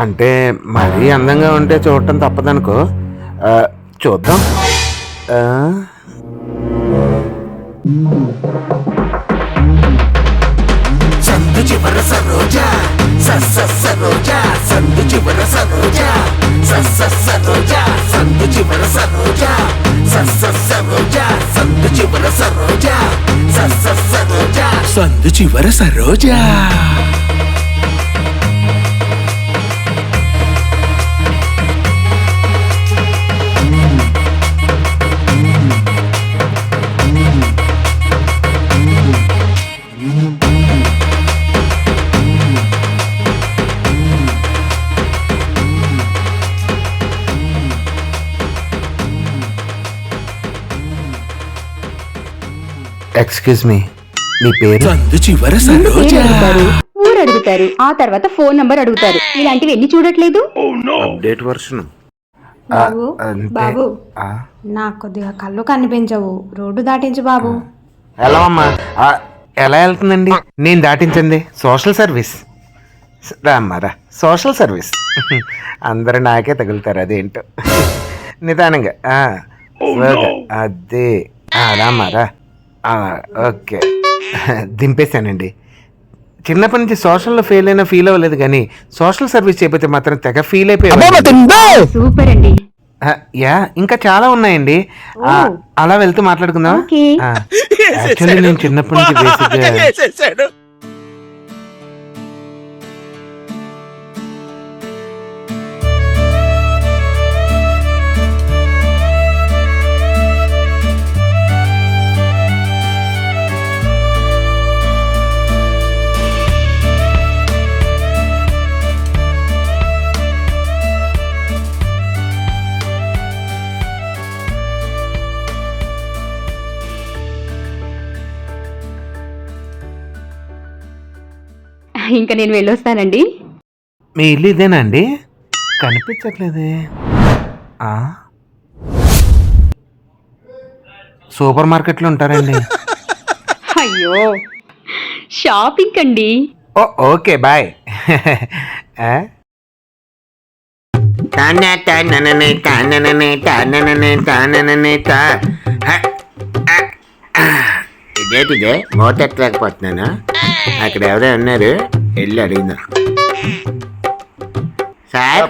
అంటే మరీ అందంగా ఉంటే చూడటం తప్పదనుకో. చూద్దాం. సందు చివర సరోజా సస్స సరోజా సందు చివర సరోజా సస్స సరోజా సందు చివర సరోజా సస్స సరోజా సందు చివర సరోజా సస్స సరోజా సందు చివర సరోజా. ఎక్స్క్యూజ్ మీ మీ పేరు? పేరు సరోజా. అడుగుతారు. ఊరు అడుగుతారు. ఆ తర్వాత ఫోన్ నంబర్ అడుగుతారు. ఇలాంటివి ఎన్ని చూడట్లేదు? అప్డేట్ వర్షన్ బాబు అంతే. బాబు ఆ, నాకు కొద్దిగా కళ్ళు కనిపించవు. రోడ్డు దాటించు బాబు. ఎలా అమ్మా. ఆ, ఎలా వెళ్తుందండి? నేను దాటించండి. సోషల్ సర్వీస్ రామ్మారా సోషల్ సర్వీస్ అందరూ నాకే తగులుతారు అదేంటో. నిదానంగా ఆ, స్లోగా. అదే. ఆ, రామ్మారా ఆ, ఓకే. దింపేశానండి. చిన్నప్పటి నుంచి సోషల్లో ఫెయిల్ అయినా ఫీల్ అవ్వలేదు కానీ సోషల్ సర్వీస్ చేయకపోతే మాత్రం తెగ ఫీల్ అయిపోయాను సూపర్ అండి ఆ, యా ఇంకా చాలా ఉన్నాయండి. అలా వెళ్తూ మాట్లాడుకుందాం ఓకే. యాక్చువల్లీ నేను చిన్నప్పటి నుంచి బేసిక్గా ఇంకా నేను వెళ్ళొస్తానండి. మీ ఇల్లు ఇదేనా అండి? కనిపించట్లేదే. ఆ? సూపర్ మార్కెట్లో ఉంటారండి. అయ్యో షాపింగ్ అండి ఓ ఓకే బాయ్. ఇదేటిదే? మోతెత్తలేకపోతున్నాను? అక్కడ ఎవరో ఉన్నారు. వెళ్ళి అడిగిందా సార్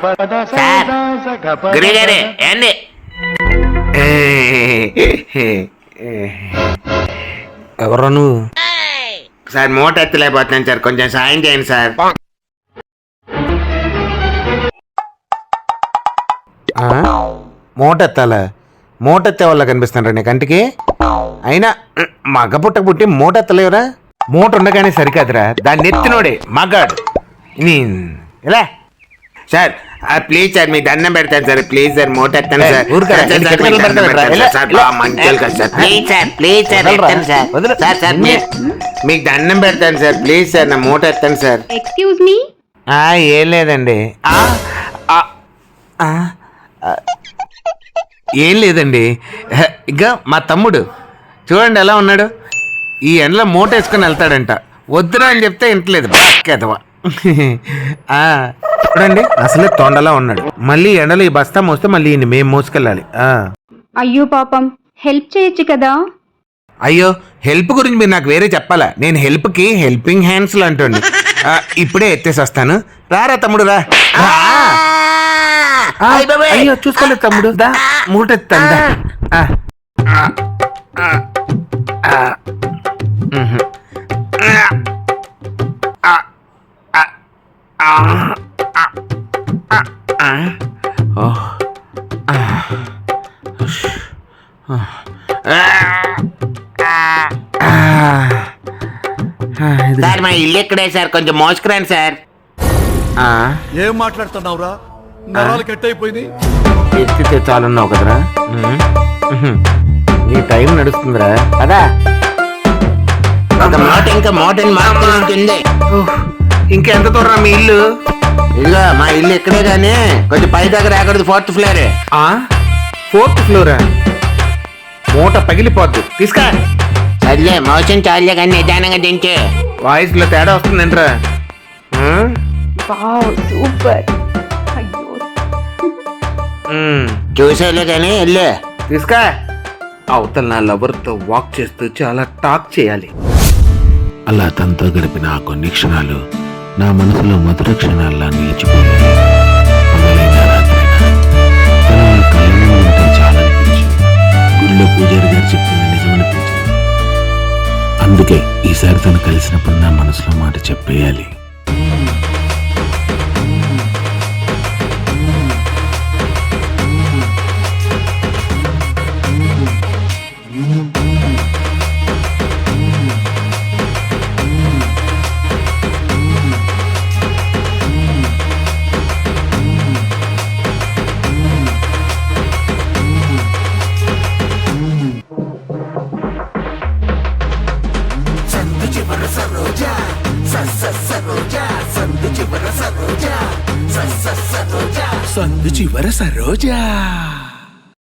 సార్ గురుగారు ఎవరు నువ్వు? సార్ మూట ఎత్తలేకపోతున్నాను సార్. కొంచెం సాయం చేయండి సార్. మూట ఎత్తాలా? మూట ఎత్తే వాళ్ళ కనిపిస్తున్నారా నీ కంటికి? అయినా మగ పుట్ట పుట్టి మూట ఎత్తలేవురా? మూట ఉండగానే సరికాదురా. దాన్ని ఎత్తినోడే మగాడు. నీ ఇలా సార్ ప్లీజ్ సార్ మీ దండం పెడతాను సార్. ప్లీజ్ సార్ మూట ఎత్తాను సార్. మీకు దండం పెడతాను? Sir, please sir please sir వదలరా, ఎత్తండి సార్. వదలు. సార్ సార్ మీ- మీకు దండం పెడతాను సార్. ప్లీజ్ సార్ నా మూట ఎత్తండి సార్. Excuse me? ఆ, ఏం లేదండి. ఏం లేదండి. ఇంకా మా తమ్ముడు. చూడండి ఎలా ఉన్నాడు. ఈ ఎండలో మూట వేసుకొని వెళ్తాడంట. వద్దురా అని చెప్తే ఇంటలేదు బాక్కేదవా చూడండి అసలే తొండలా ఉన్నాడు. మళ్ళీ ఎండలో ఈ బస్తా మోస్తే మళ్ళీ మేము మోసుకెళ్ళాలి. ఆ. అయ్యో పాపం హెల్ప్ చేయొచ్చు కదా? అయ్యో హెల్ప్ గురించి మీరు నాకు వేరే చెప్పాలా? నేను హెల్ప్కి హెల్పింగ్ హ్యాండ్స్లో అంటండి ఆ, ఇప్పుడే ఎత్తేసి వస్తాను రారా తమ్ముడు రా. అయ్యో చూసుకోలేదు తమ్ముడు. దా మూట ఎత్తాను సార్ మా ఇల్లు ఎక్కడే సార్. కొంచెం మోసుకురండి సార్. ఆ, ఏం మాట్లాడుతున్నావురా? నరాలు కట్ అయిపోయింది ఎత్తితే చాలున్నావు కదరా. నీ టైం నడుస్తుందిరా. కదా ఒక మూట ఇంకా మూటని మారుతుంది ఇంకెంత దూరం మీ ఇల్లు? ఇదిగో మా ఇల్లు ఇక్కడే గానీ కొంచెం పై దగ్గర ఎక్కడది ఫోర్త్ ఫ్లోర్. ఆ? ఫోర్త్ ఫ్లోరా? మూట పగిలిపోద్దు. తీసుకా. సర్లే మోషన్ చాలే కానీ నిదానంగా దించే. వాయిస్లో తేడా వస్తుందంట్రా? ఆ? Wow super. చూసేలే కానీ వెళ్ళే. తీసుకా. అవతల నా లవర్తో వాక్ చేస్తూ చాలా టాక్ చేయాలి. అలా తనతో గడిపిన ఆ కొన్ని క్షణాలు నా మనసులో మధుర క్షణాల్లా నిలిచిపోయాయి. అందుకే ఈసారి తను కలిసినప్పుడు నా మనసులో మాట చెప్పేయాలి. చివర సరోజా సస్స సరోజా సందు చివర సరోజా సస్స సరోజా. సందు చివర సరోజా.